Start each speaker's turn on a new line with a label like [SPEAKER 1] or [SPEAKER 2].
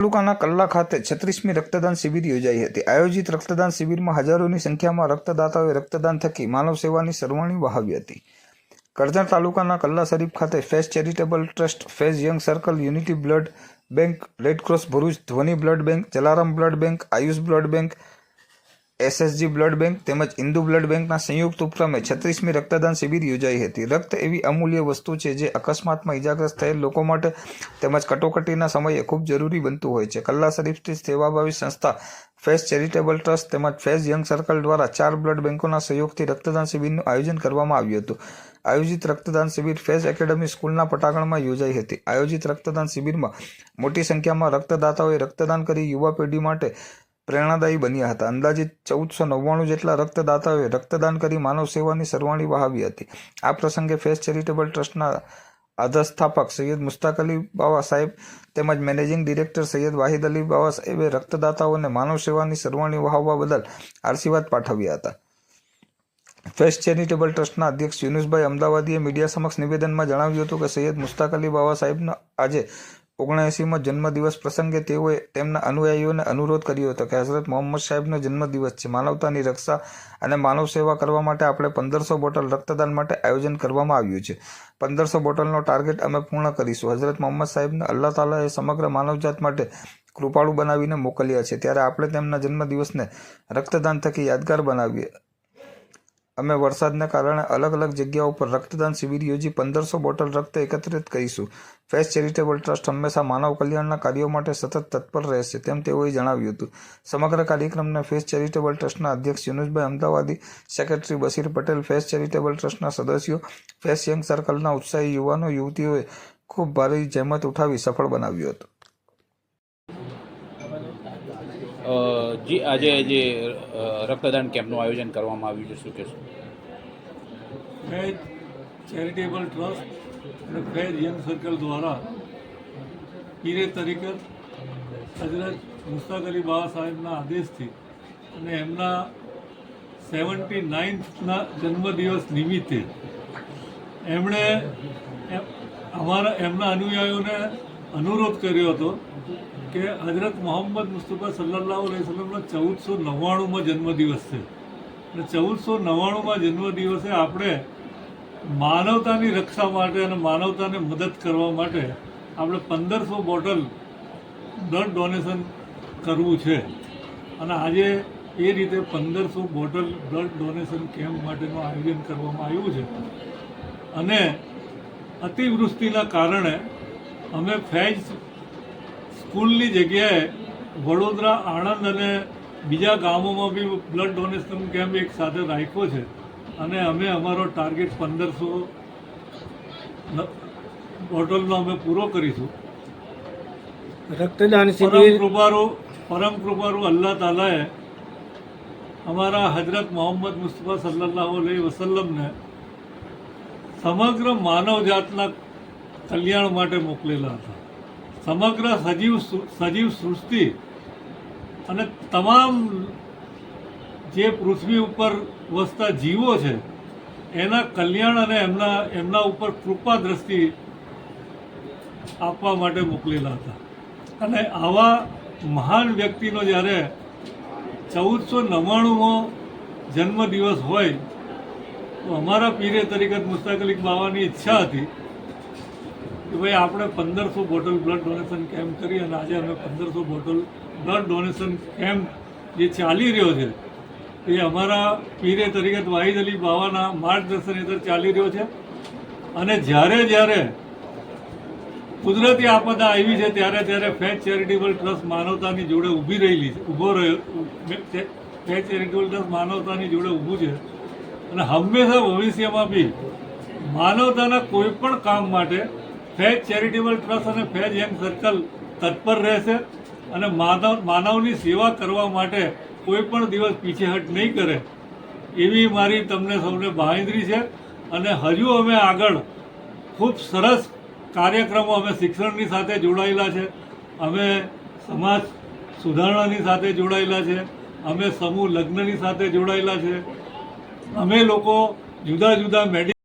[SPEAKER 1] તાલુકાના કલ્લા ખાતે છત્રીસમી રક્તદાન શિબિર યોજાઈ હતી. આયોજિત રક્તદાન શિબિરમાં હજારોની સંખ્યામાં રક્તદાતાઓએ રક્તદાન થકી માનવ સેવાની સરવાણી વહાવી હતી. કરજણ તાલુકાના કલ્લા શરીફ ખાતે Faiz charitable trust Faiz young circle, unity blood bank, Red Cross Bharuch, Dhwani blood bank, Jalaram blood bank, Ayush blood bank SSG blood bank તેમજ ઇન્દુ બ્લડ બેંકના સંયુક્ત ઉપક્રમે છત્રીસમી રક્તદાન શિબિર યોજાઈ હતી. રક્ત એવી અમૂલ્ય વસ્તુ છે જે અકસ્માતમાં ઇજાગ્રસ્ત થયેલ લોકો માટે તેમજ કટોકટીના સમયે ખૂબ જરૂરી બનતું હોય છે. કલ્લા શરીફ સેવાભાવી સંસ્થા ફેઝ ચેરિટેબલ ટ્રસ્ટ તેમજ ફેઝ યંગ સર્કલ દ્વારા ચાર બ્લડ બેંકોના સહયોગથી રક્તદાન શિબિરનું આયોજન કરવામાં આવ્યું હતું. આયોજિત રક્તદાન શિબિર ફેઝ એકેડમી સ્કૂલના પટાંગણમાં યોજાઈ હતી. આયોજિત રક્તદાન શિબિરમાં મોટી સંખ્યામાં રક્તદાતાઓએ રક્તદાન કરી યુવા પેઢી માટે પ્રેરણાદાયી બન્યા હતા. અંદાજિત ચૌદસો નવ્વાણું જેટલા રક્તદાતાઓએ રક્તદાન કરી માનવ સેવાની સરવાણી વહાવી હતી. આ પ્રસંગે ફેસ ચેરિટેબલ ટ્રસ્ટના અધસ્થાપક સૈયદ મુસ્તાક અલી બાવા સાહેબ તેમજ મેનેજિંગ ડિરેક્ટર સૈયદ વાહિદ અલી બાવા સાહેબે રક્તદાતાઓને માનવ સેવાની સરવાણી વહાવવા બદલ આશીર્વાદ પાઠવ્યા હતા. ફેસ ચેરિટેબલ ટ્રસ્ટના અધ્યક્ષ યુનુસભાઈ અમદાવાદીએ મીડિયા સમક્ષ નિવેદનમાં જણાવ્યું હતું કે સૈયદ મુસ્તાક અલી બાવા સાહેબના આજે ઓગણએંસીમાં જન્મદિવસ પ્રસંગે તેઓએ તેમના અનુયાયીઓને અનુરોધ કર્યો હતો કે હઝરત મોહમ્મદ સાહેબનો જન્મદિવસ છે. માનવતાની રક્ષા અને માનવ સેવા કરવા માટે આપણે પંદરસો બોટલ રક્તદાન માટે આયોજન કરવામાં આવ્યું છે. પંદરસો બોટલનો ટાર્ગેટ અમે પૂર્ણ કરીશું. હઝરત મોહમ્મદ સાહેબને અલ્લાહ તાલાએ સમગ્ર માનવજાત માટે કૃપાળુ બનાવીને મોકલ્યા છે. ત્યારે આપણે તેમના જન્મદિવસને રક્તદાન થકી યાદગાર બનાવીએ અમે વરસાદને કારણે અલગ અલગ જગ્યાઓ પર રક્તદાન શિબિર યોજી પંદરસો બોટલ રક્ત એકત્રિત કરીશું. ફેસ ચેરિટેબલ ટ્રસ્ટ હંમેશા માનવ કલ્યાણના કાર્યો માટે સતત તત્પર રહેશે, તેમ તેઓએ જણાવ્યું હતું. સમગ્ર કાર્યક્રમને ફેસ ચેરિટેબલ ટ્રસ્ટના અધ્યક્ષ યુનુસભાઈ અમદાવાદી, સેક્રેટરી બશીર પટેલ, ફેસ ચેરિટેબલ ટ્રસ્ટના સદસ્યો, ફેસ યંગ સર્કલના ઉત્સાહી યુવાનો, યુવતીઓએ ખૂબ ભારે જહેમત ઉઠાવી સફળ બનાવ્યું હતું.
[SPEAKER 2] જી, આજે જે રક્તદાન કેમ્પનું આયોજન કરવામાં આવ્યું છે, શું કહેશો?
[SPEAKER 3] ફેજ ચેરિટેબલ ટ્રસ્ટ અને ફેજ યંગ સર્કલ દ્વારા પીરે તરીકે હજરત મુસ્તાક અલી બાબા સાહેબના આદેશથી અને એમના સેવન્ટી નાઇન્થના જન્મદિવસ નિમિત્તે એમણે એમ- અમારા, એમના અનુયાયીઓને અનુરોધ કર્યો હતો કે હજરત મોહમ્મદ મુસ્તફા સલ્લાહ અલૈહિ વસલ્લમનો ચૌદસો નવ્વાણુંમાં જન્મદિવસ છે. અને ચૌદસો નવ્વાણુંમાં જન્મદિવસે આપણે માનવતાની રક્ષા માટે અને માનવતાને મદદ કરવા માટે આપણે પંદરસો બોટલ બ્લડ ડોનેશન કરવું છે. અને આજે એ રીતે પંદરસો બોટલ બ્લડ ડોનેશન કેમ્પ માટેનું આયોજન કરવામાં આવ્યું છે. અને અતિવૃષ્ટિના કારણે અમે ફેજ સ્કૂલની જગ્યાએ વડોદરા આણંદ અને બીજા ગામોમાં બી બ્લડ ડોનેશન કેમ્પ એક સાથે રાખ્યો છે. અને અમે અમારો ટાર્ગેટ પંદરસો બોટલનો અમે પૂરો કરીશું.
[SPEAKER 4] રક્તદાન
[SPEAKER 3] પરમ
[SPEAKER 4] શિબિર
[SPEAKER 3] કૃપારુ પરમ કૃપારુ અલ્લાહ તાલાએ અમારા હજરત મોહમ્મદ મુસ્તફા સલ્લાહ અલૈહિ વસલ્લમને સમગ્ર માનવજાતના કલ્યાણ માટે મોકલેલા હતા. સમગ્ર સજીવ સજીવ સૃષ્ટિ અને તમામ જે પૃથ્વી ઉપર વસતા જીવો છે, એના કલ્યાણ અને એમના એમના ઉપર કૃપા દ્રષ્ટિ આપવા માટે મોકલેલા હતા. અને આવા મહાન વ્યક્તિનો જ્યારે ચૌદસો નવ્વાણુંમો જન્મદિવસ હોય, તો અમારા પીરે તરીકે મુસ્તાક અલી બાવાની ઈચ્છા હતી કે ભાઈ, આપણે પંદરસો બોટલ બ્લડ ડોનેશન કેમ્પ કરી અને આજે અમે પંદરસો બોટલ બ્લડ ડોનેશન કેમ્પ જે ચાલી રહ્યો છે, એ અમારા પીરે તરીકે વાહિદ અલી બાવાના માર્ગદર્શન હેઠળ ચાલી રહ્યો છે. અને જ્યારે જ્યારે કુદરતી આપદા આવી છે, ત્યારે ત્યારે ફેચ ચેરિટેબલ ટ્રસ્ટ માનવતાની જોડે ઊભી રહેલી છે, ઊભો રહ્યો ફેચ ચેરિટેબલ ટ્રસ્ટ માનવતાની જોડે ઊભું છે. અને હંમેશા ભવિષ્યમાં બી માનવતાના કોઈ પણ કામ માટે ફેજ ચેરિટેબલ ટ્રસ્ટ અને ફેજ યંગ સર્કલ તત્પર રહેશે અને માનવ, માનવની સેવા કરવા માટે કોઈ પણ દિવસ પીછેહટ નહીં કરે એવી મારી તમને સૌને બાહેંધરી છે અને હજુ અમે આગળ ખૂબ સરસ કાર્યક્રમો અમે શિક્ષણની સાથે જોડાયેલા છે. અમે સમાજ સુધારણાની સાથે જોડાયેલા છે. અમે સમૂહ લગ્નની સાથે જોડાયેલા છે. અમે લોકો જુદા જુદા મેડિ